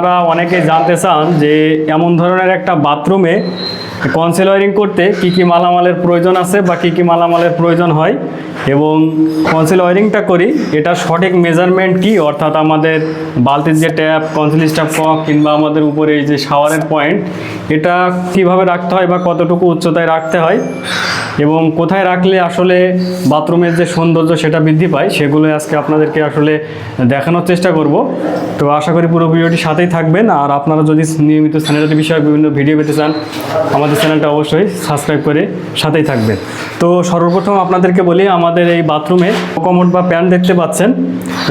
আপনারা অনেকে জানতে চান যে এমন ধরনের একটা বাথরুমে কনসেল ওয়ারিং করতে কি কি মালামালের প্রয়োজন আছে বা কি কি মালামালের প্রয়োজন হয় এবং কনসেল ওয়ারিংটা করি এটার সঠিক মেজারমেন্ট কি? অর্থাৎ আমাদের বালতির যে ট্যাপ কনসেল স্টাফ কক কিংবা আমাদের উপরে এই যে শাওয়ারের পয়েন্ট এটা কীভাবে রাখতে হয় বা কতটুকু উচ্চতায় রাখতে হয়? এবং কোথায় রাখলে আসলে বাথরুমের যে সৌন্দর্য সেটা বৃদ্ধি পায়, সেগুলো আজকে আপনাদেরকে আসলে দেখানোর চেষ্টা করব। তো আশা করি পুরো ভিডিওটি সাথেই থাকবেন। আর আপনারা যদি নিয়মিত স্যানিটারি বিষয়ে বিভিন্ন ভিডিও পেতে চান, আমাদের চ্যানেলটা অবশ্যই সাবস্ক্রাইব করে সাথেই থাকবেন। তো সর্বপ্রথম আপনাদেরকে বলি, আমাদের এই বাথরুমে কমোড বা প্যান দেখতে পাচ্ছেন।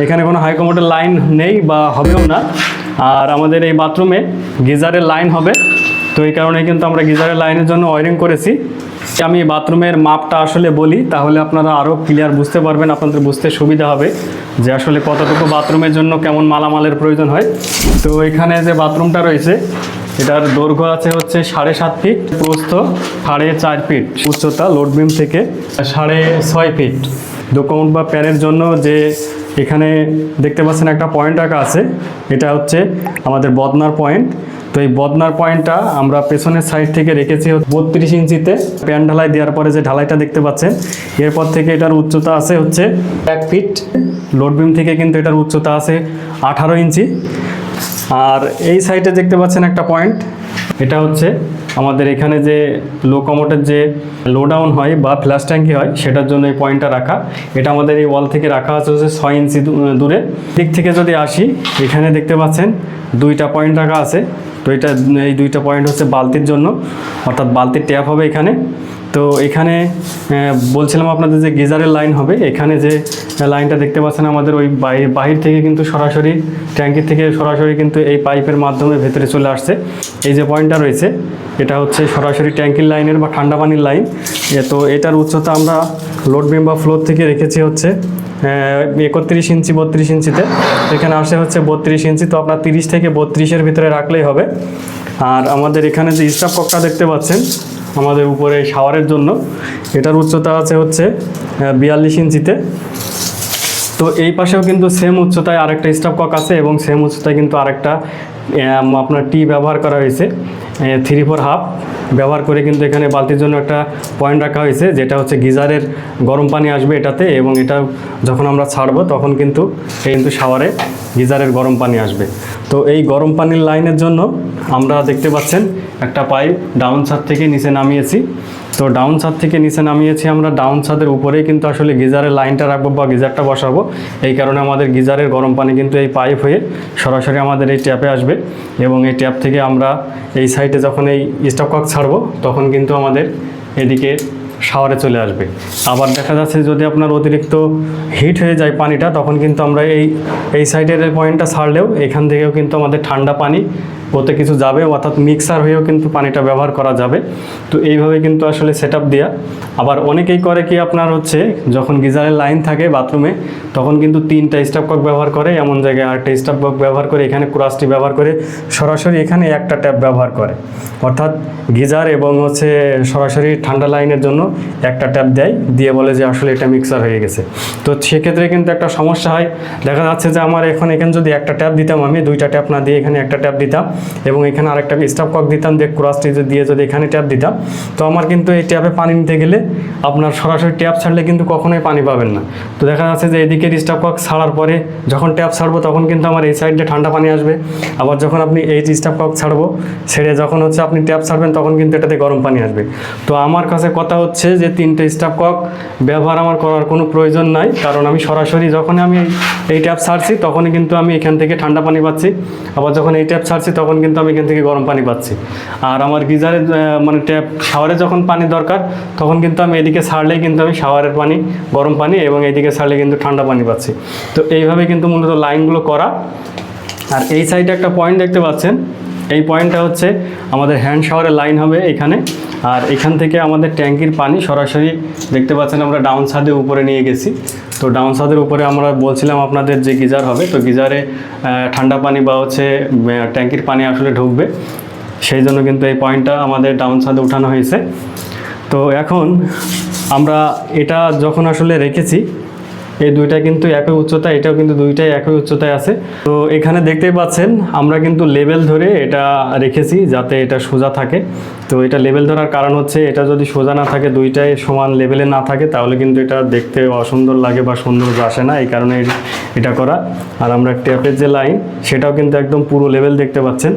এখানে কোনো হাই কমোডের লাইন নেই বা হবেও না। আর আমাদের এই বাথরুমে গিজারের লাইন হবে। তো এই কারণে কিন্তু আমরা গিজারের লাইনের জন্য ওয়ারিং করেছি। আমি বাথরুমের মাপটা আসলে বলি, তাহলে আপনারা আরও ক্লিয়ার বুঝতে পারবেন, আপনাদের বুঝতে সুবিধা হবে যে আসলে কতটুকু বাথরুমের জন্য কেমন মালামালের প্রয়োজন হয়। তো এখানে যে বাথরুমটা রয়েছে, এটার দৈর্ঘ্য আছে হচ্ছে সাড়ে সাত ফিট, প্রস্থ সাড়ে চার ফিট, উচ্চতা লোড বিম থেকে সাড়ে ছয় ফিট। ডকুমেন্ট বা প্যানের জন্য যে এখানে দেখতে পাচ্ছেন একটা পয়েন্ট রাখা আছে, এটা হচ্ছে আমাদের বদনার পয়েন্ট। এই বদনার পয়েন্টটা আমরা পেছনের সাইড থেকে রেখেছি বত্রিশ ইঞ্চিতে। প্যান ঢালাই দেওয়ার পরে যে ঢালাইটা দেখতে পাচ্ছেন, এরপর থেকে এটার উচ্চতা আছে হচ্ছে এক ফিট লোডবিম থেকে কিন্তু এটার উচ্চতা আছে আঠারো ইঞ্চি। আর এই সাইডে দেখতে পাচ্ছেন একটা পয়েন্ট এটা হচ্ছে আমাদের এখানে যে লো কমোটের যে লো ডাউন হয় বা ফ্ল্যাশ ট্যাঙ্কি হয়, সেটার জন্য এই পয়েন্টটা রাখা। এটা আমাদের এই ওয়াল থেকে রাখা আছে হচ্ছে ছয় ইঞ্চি দূরে। দিক থেকে যদি আসি, এখানে দেখতে পাচ্ছেন দুইটা পয়েন্ট রাখা আছে। তো এটা, এই দুইটা পয়েন্ট হচ্ছে বালতির জন্য, অর্থাৎ বালতির ট্যাপ হবে এখানে। তো এখানে বলছিলাম আপনাদের যে গিজারের লাইন হবে, এখানে যে লাইনটা দেখতে পাচ্ছেন আমাদের ওই বাহি- বাহির থেকে কিন্তু সরাসরি ট্যাঙ্কি থেকে সরাসরি কিন্তু এই পাইপের মাধ্যমে ভেতরে চলে আসছে। এই যে পয়েন্টটা রয়েছে, এটা হচ্ছে সরাসরি ট্যাঙ্কির লাইনের বা ঠান্ডা পানির লাইন তো এটার উচ্চতা আমরা লোড বা ফ্লোর থেকে রেখেছি হচ্ছে একত্রিশ ইঞ্চি, বত্রিশ ইঞ্চিতে। এখানে আসে হচ্ছে বত্রিশ ইঞ্চি, তো আপনার তিরিশ থেকে বত্রিশের ভিতরে রাখলেই হবে। আর আমাদের এখানে যে স্টাফ ককটা দেখতে পাচ্ছেন, আমাদের উপরে শাওয়ারের জন্য, এটার উচ্চতা আছে হচ্ছে বিয়াল্লিশ ইঞ্চিতে। তো এই পাশেও কিন্তু সেম উচ্চতায় আরেকটা স্টাফ কক আছে এবং সেম উচ্চতায় কিন্তু আরেকটা আপনার টি ব্যবহার করা হয়েছে থ্রি ফোর হাফ ব্যবহার করে কিন্তু এখানে বালতির জন্য একটা পয়েন্ট রাখা হয়েছে, যেটা হচ্ছে গিজারের গরম পানি আসবে এটাতে এবং এটা যখন আমরা ছাড়বো তখন কিন্তু কিন্তু শাওয়ারে গিজারের গরম পানি আসবে। তো এই গরম পানির লাইনের জন্য আমরা দেখতে পাচ্ছেন একটা পাইপ ডাউন ছাদ থেকে নিচে নামিয়েছি। তো ডাউন ছাদ থেকে নিচে নামিয়েছি আমরা। ডাউন ছাদের উপরেই কিন্তু আসলে গিজারের লাইনটা রাখব বা গিজারটা বসাবো। এই কারণে আমাদের গিজারের গরম পানি কিন্তু এই পাইপ হয়ে সরাসরি আমাদের এই ট্যাপে আসবে এবং এই ট্যাপ থেকে আমরা এই সাইডে যখন এই স্টপ কক ছাড়বো, তখন কিন্তু আমাদের এদিকে শাওয়ারে চলে আসবে। আবার দেখা যাচ্ছে যদি আপনার অতিরিক্ত হিট হয়ে যায় পানিটা, তখন কিন্তু আমরা এই এই সাইডের পয়েন্টটা ছাড়লেও এখান থেকেও কিন্তু আমাদের ঠান্ডা পানি ওতে কিছু যাবে, অর্থাৎ মিক্সার হয়েও কিন্তু পানিটা ব্যবহার করা যাবে। তো এইভাবে কিন্তু আসলে সেট আপ দেওয়া আবার অনেকেই করে কি আপনার হচ্ছে, যখন গিজারের লাইন থাকে বাথরুমে তখন কিন্তু তিনটা স্টাফ কক ব্যবহার করে, এমন জায়গায় আরেকটা স্টাফ কক ব্যবহার করে, এখানে ক্রাসটি ব্যবহার করে, সরাসরি এখানে একটা ট্যাপ ব্যবহার করে। অর্থাৎ গিজার এবং হচ্ছে সরাসরি ঠান্ডা লাইনের জন্য একটা ট্যাপ দেয়, দিয়ে বলে যে আসলে এটা মিক্সার হয়ে গেছে। তো সেক্ষেত্রে কিন্তু একটা সমস্যা হয়। দেখা যাচ্ছে যে আমার এখন এখানে যদি একটা ট্যাপ দিতাম আমি, দুইটা ট্যাপ না দিয়ে এখানে একটা ট্যাপ দিতাম। এবং এখানে আরেকটা স্টাফ কক দিতাম দিয়ে ক্রাসটি দিয়ে যদি এখানে ট্যাপ দিতাম, তো আমার কিন্তু এই ট্যাপে পানি নিতে গেলে আপনার সরাসরি ট্যাপ ছাড়লে কিন্তু কখনোই পানি পাবেন না। তো দেখা যাচ্ছে যে এদিকের স্টাফ কক ছাড়ার পরে যখন ট্যাপ ছাড়বো তখন কিন্তু আমার এই সাইডে ঠান্ডা পানি আসবে। আবার যখন আপনি এই স্টাফ কক ছাড়বো, ছেড়ে যখন হচ্ছে আপনি ট্যাপ ছাড়বেন তখন কিন্তু এটাতে গরম পানি আসবে। তো আমার কাছে কথা হচ্ছে যে তিনটে স্টাফ কক ব্যবহার আমার করার কোনো প্রয়োজন নাই, কারণ আমি সরাসরি যখন আমি এই ট্যাপ ছাড়ছি তখনই কিন্তু আমি এখান থেকে ঠান্ডা পানি পাচ্ছি। আবার যখন এই ট্যাপ ছাড়ছি তখন কিন্তু আমি এখান থেকে গরম পানি পাচ্ছি। আর আমার গিজারে মানে ট্যাপ, শাওয়ারে যখন পানি দরকার, তখন কিন্তু আমি এদিকে ছাড়লেই কিন্তু আমি শাওয়ারের পানি, গরম পানি এবং এদিকে ছাড়লে কিন্তু ঠান্ডা পানি পাচ্ছি। তো এইভাবে কিন্তু মূলত লাইনগুলো করা। আর এই সাইডে একটা পয়েন্ট দেখতে পাচ্ছেন। এই পয়েন্টটা হচ্ছে আমাদের হ্যান্ড শাওয়ারের লাইন হবে এখানে। আর এখান থেকে আমাদের ট্যাঙ্কির পানি সরাসরি দেখতে পাচ্ছেন আমরা ডাউন ছাদে উপরে নিয়ে গেছি। তো ডাউন ছাদের উপরে আমরা বলছিলাম আপনাদের যে গিজার হবে, তো গিজারে ঠান্ডা পানি বা হচ্ছে ট্যাঙ্কির পানি আসলে ঢুকবে। সেই জন্য কিন্তু এই পয়েন্টটা আমাদের ডাউন ছাদে উঠানো হয়েছে। তো এখন আমরা এটা যখন আসলে রেখেছি এই দুইটা কিন্তু একই উচ্চতা, এটাও কিন্তু দুইটাই একই উচ্চতায় আছে। তো এখানে দেখতেই পাচ্ছেন, আমরা কিন্তু লেভেল ধরে এটা রেখেছি যাতে এটা সোজা থাকে। তো এটা লেভেল ধরার কারণ হচ্ছে, এটা যদি সোজা না থাকে, দুইটাই সমান লেভেলে না থাকে, তাহলে কিন্তু এটা দেখতে অসুন্দর লাগে বা সৌন্দর্য আসে না, এই কারণে এটা করা। আর আমরা ট্যাপের যে লাইন সেটাও কিন্তু একদম পুরো লেভেল দেখতে পাচ্ছেন।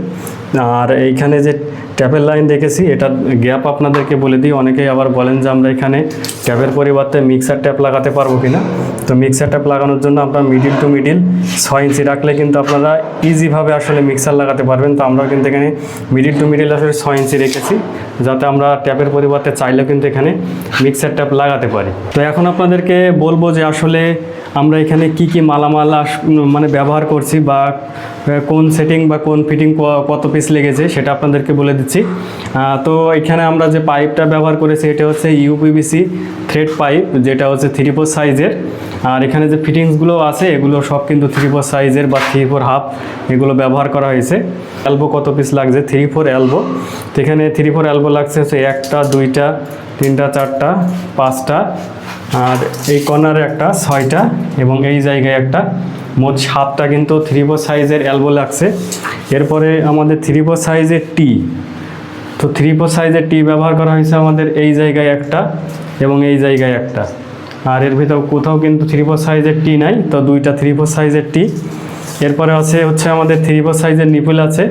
আর এইখানে যে ট্যাপের লাইন দেখেছি, এটা গ্যাপ আপনাদেরকে বলে দিই, অনেকেই আবার বলেন যে আমরা এখানে ট্যাপের পরিবর্তে মিক্সার ট্যাপ লাগাতে পারব কিনা। তো মিক্সার ট্যাপ লাগানোর জন্য আপনার মিডিল টু মিডিল ছয় ইঞ্চি রাখলে কিন্তু আপনারা ইজিভাবে আসলে মিক্সার লাগাতে পারবেন। তো আমরা কিন্তু এখানে মিডিল টু মিডিল আসলে ছয় ইঞ্চি রেখেছি, যাতে আমরা ট্যাপের পরিবর্তে চাইলেও কিন্তু এখানে মিক্সার ট্যাপ লাগাতে পারি। তো এখন আপনাদেরকে বলব যে আসলে আমরা এখানে কি কি মালামাল মানে ব্যবহার করছি বা কোন সেটিং বা কোন ফিটিং কত পিস লেগেছে সেটা আপনাদেরকে বলে দিচ্ছি। তো এখানে আমরা যে পাইপটা ব্যবহার করেছি, এটা হচ্ছে ইউপিবিসি থ্রেড পাইপ যেটা হচ্ছে থ্রি ফোর সাইজের আর এখানে যে ফিটিংসগুলো আছে, এগুলো সব কিন্তু থ্রি ফোর সাইজের বা থ্রি ফোর হাফ এগুলো ব্যবহার করা হয়েছে। অ্যালবো কত পিস লাগছে? থ্রি ফোর অ্যালবো তো এখানে থ্রি ফোর অ্যালবো লাগছে হচ্ছে একটা, দুইটা, তিনটা, চারটা, পাঁচটা, আর এই কর্নারে একটা, ছয়টা, এবং এই জায়গায় একটা। মোট সাতটা কিন্তু থ্রি ফোর সাইজের অ্যালবো লাগছে। এরপরে আমাদের থ্রি ফোর সাইজের টি তো থ্রি ফোর সাইজের টি ব্যবহার করা হয়েছে আমাদের এই জায়গায় একটা এবং এই জায়গায় একটা। আর এর ভিতর কোথাও কিন্তু থ্রি ফোর সাইজের টি নাই, তো দুইটা থ্রি ফোর সাইজের টি এরপরে আছে হচ্ছে আমাদের থ্রি ফোর সাইজের নিপুল আছে।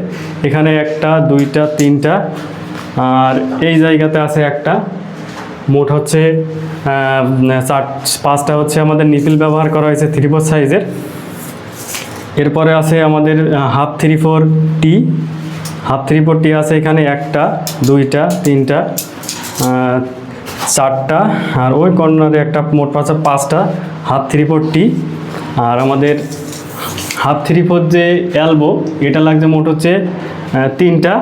এখানে একটা, দুইটা, তিনটা। আর এই জায়গাতে আছে একটা। মোট হচ্ছে চার, পাঁচটা হচ্ছে আমাদের নিপিল ব্যবহার করা হয়েছে থ্রি ফোর সাইজের এরপরে আছে আমাদের half three four tee half three four tee আছে এখানে একটা, দুইটা, তিনটা চারটা, আর ওই কর্নারে একটা মোট পাঁচটা পাঁচটা হাফ থ্রি ফোর টি আর আমাদের হাফ থ্রি ফোর যে অ্যালবো এটা লাগছে মোট হচ্ছে তিনটা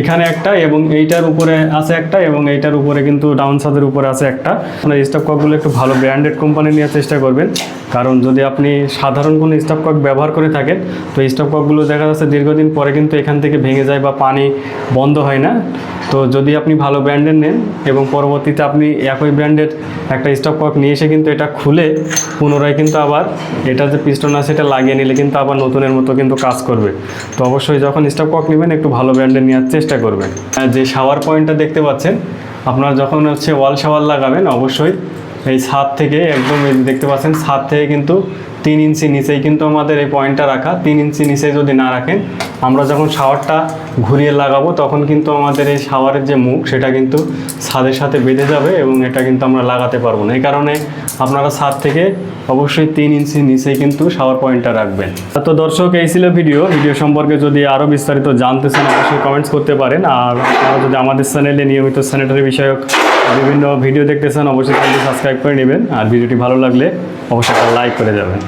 এখানে একটা এবং এইটার উপরে আছে একটা এবং এইটার উপরে কিন্তু ডাউন সাদের উপরে আছে একটা। আপনার স্টপ ককগুলো একটু ভালো ব্র্যান্ডেড কোম্পানি নেওয়ার চেষ্টা করবেন। কারণ যদি আপনি সাধারণ কোনো স্টপ কক ব্যবহার করে থাকেন, তো স্টপ ককগুলো দেখা যাচ্ছে দীর্ঘদিন পরে কিন্তু এখান থেকে ভেঙে যায় বা পানি বন্ধ হয় না। তো যদি আপনি ভালো ব্র্যান্ডের নেন এবং পরবর্তীতে আপনি একই ব্র্যান্ডের একটা স্টপ কক নিয়ে এসে কিন্তু এটা খুলে পুনরায় কিন্তু আবার এটা যে পিস্টন আছে এটা লাগিয়ে নিলে কিন্তু আবার নতুনের মতো কিন্তু কাজ করবে। তো অবশ্যই যখন স্টপ কক নেবেন একটু ভালো ব্র্যান্ডের নেওয়ার করবেন। আর যে শাওয়ার পয়েন্টটা দেখতে পাচ্ছেন আপনারা যখন হচ্ছে ওয়াল শাওয়ার লাগাবেন অবশ্যই এই ছাদ থেকে, একদম দেখতে পাচ্ছেন ছাদ থেকে কিন্তু তিন ইঞ্চি নিচেই কিন্তু আমাদের এই পয়েন্টটা রাখা। তিন ইঞ্চি নিচে যদি না রাখেন, আমরা যখন শাওয়ারটা ঘুরিয়ে লাগাবো, তখন কিন্তু আমাদের এই শাওয়ারের যে মুখ, সেটা কিন্তু ছাদের সাথে বেঁধে যাবে এবং এটা কিন্তু আমরা লাগাতে পারব না। এই কারণে আপনারা ছাদ থেকে অবশ্যই তিন ইঞ্চি নিচেই কিন্তু শাওয়ার পয়েন্টটা রাখবেন। তো দর্শক, এই ছিল ভিডিও ভিডিও সম্পর্কে যদি আরও বিস্তারিত জানতে চান, অবশ্যই কমেন্টস করতে পারেন। আর আপনারা যদি আমাদের চ্যানেলে নিয়মিত স্যানিটারি বিষয়ক বিভিন্ন ভিডিও দেখতে চান অবশ্যই সাবস্ক্রাইব করে নেবেন। আর ভিডিওটি ভালো লাগলে অবশ্যই লাইক করে যাবেন।